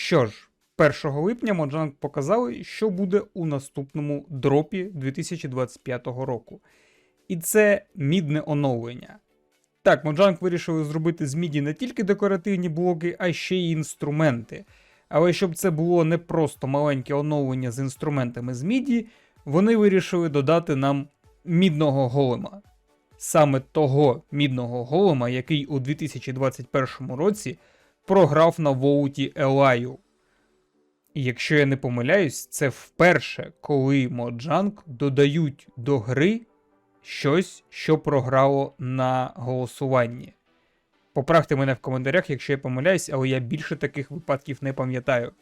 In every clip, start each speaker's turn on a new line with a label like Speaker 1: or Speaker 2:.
Speaker 1: Що ж, 1 липня Mojang показали, що буде у наступному дропі 2025 року. І це мідне оновлення. Так, Mojang вирішили зробити з міді не тільки декоративні блоки, а ще й інструменти. Але щоб це було не просто маленьке оновлення з інструментами з міді, вони вирішили додати нам мідного голема. Саме того мідного голема, який у 2021 році програв на воуті Елаю. І якщо я не помиляюсь, це вперше, коли Моджанг додають до гри щось, що програло на голосуванні. Поправте мене в коментарях, якщо я помиляюсь, але я більше таких випадків не пам'ятаю.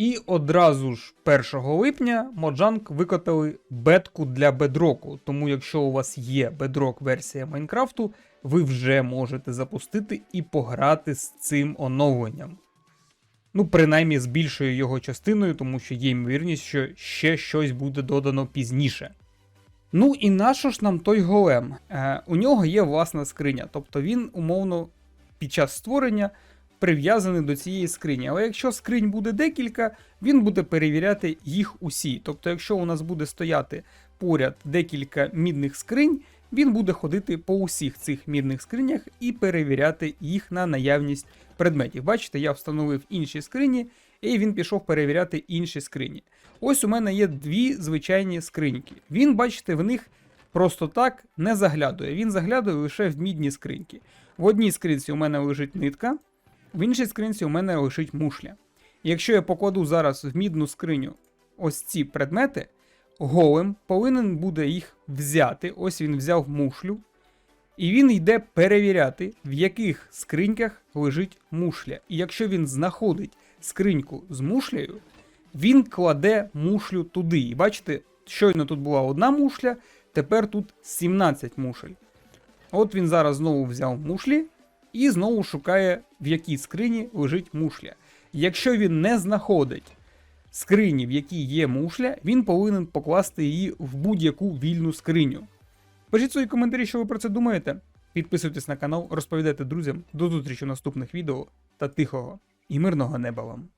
Speaker 1: І одразу ж 1 липня Mojang викотали бетку для бедроку. Тому якщо у вас є бедрок версія Майнкрафту, ви вже можете запустити і пограти з цим оновленням. Ну, принаймні з більшою його частиною, тому що є ймовірність, що ще щось буде додано пізніше. Ну і нащо ж нам той голем? Е, у нього є власна скриня, тобто він умовно під час створення прив'язаний до цієї скрині. Але якщо скринь буде декілька, він буде перевіряти їх усі. Тобто, якщо у нас буде стояти поряд декілька мідних скринь, він буде ходити по усіх цих мідних скринях і перевіряти їх на наявність предметів. Бачите, я встановив інші скрині, і він пішов перевіряти інші скрині. Ось у мене є дві звичайні скриньки. Він, бачите, в них просто так не заглядує. Він заглядує лише в мідні скриньки. В одній скринці у мене лежить нитка, в іншій скринці у мене лежить мушля. Якщо я покладу зараз в мідну скриню ось ці предмети, голем повинен буде їх взяти. Ось він взяв мушлю. І він йде перевіряти, в яких скриньках лежить мушля. І якщо він знаходить скриньку з мушлею, він кладе мушлю туди. І бачите, щойно тут була одна мушля, тепер тут 17 мушель. От він зараз знову взяв мушлі і знову шукає, в якій скрині лежить мушля. Якщо він не знаходить скрині, в якій є мушля, він повинен покласти її в будь-яку вільну скриню. Пишіть свої коментарі, що ви про це думаєте. Підписуйтесь на канал, розповідайте друзям. До зустрічі у наступних відео та тихого і мирного неба вам.